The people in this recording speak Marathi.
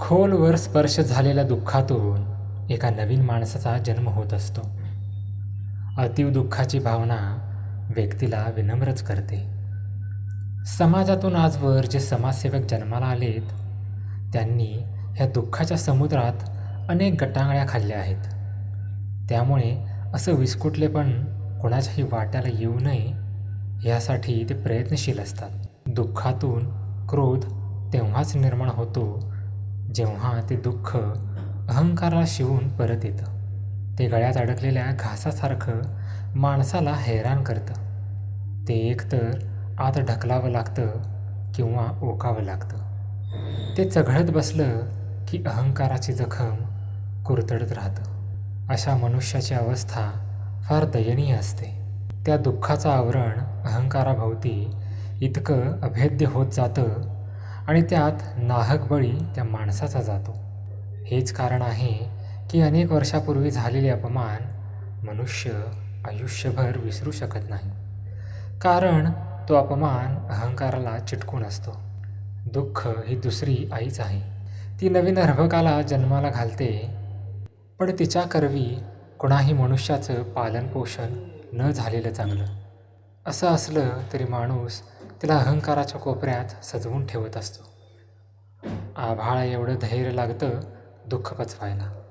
खोलवर स्पर्श झालेल्या दुःखातून एका नवीन माणसाचा जन्म होत असतो. अतीव दुःखाची भावना व्यक्तीला विनम्रच करते. समाजातून आजवर जे समाजसेवक जन्माला आलेत त्यांनी ह्या दुःखाच्या समुद्रात अनेक गटांगळ्या खाल्ल्या आहेत. त्यामुळे असं विस्कुटले पण कोणाच्याही वाट्याला येऊ नये यासाठी ते प्रयत्नशील असतात. दुःखातून क्रोध तेव्हाच निर्माण होतो जेव्हा ते दुःख अहंकाराला शिवून परत येतं. ते गळ्यात अडकलेल्या घासासारखं माणसाला हैराण करतं. ते एकतर आत ढकलावं लागतं किंवा ओकावं लागतं. ते चघळत बसलं की अहंकाराची जखम कुरतडत राहतं. अशा मनुष्याची अवस्था फार दयनीय असते. त्या दुःखाचं आवरण अहंकाराभोवती इतकं अभेद्य होत जातं आणि त्यात नाहक बळी त्या माणसाचा जातो. हेच कारण आहे की अनेक वर्षापूर्वी झालेले अपमान मनुष्य आयुष्यभर विसरू शकत नाही. कारण तो अपमान अहंकाराला चिटकून असतो. दुःख ही दुसरी आईच आहे. ती नवीन अर्भकाला जन्माला घालते. पण तिच्या करवी कुणाही मनुष्याचं पालनपोषण न झालेलं चांगलं. असं असलं तरी माणूस तिला अहंकाराच्या कोपऱ्यात सजवून ठेवत असतो. आभाळा एवढं धैर्य लागतं दुःख पचवायला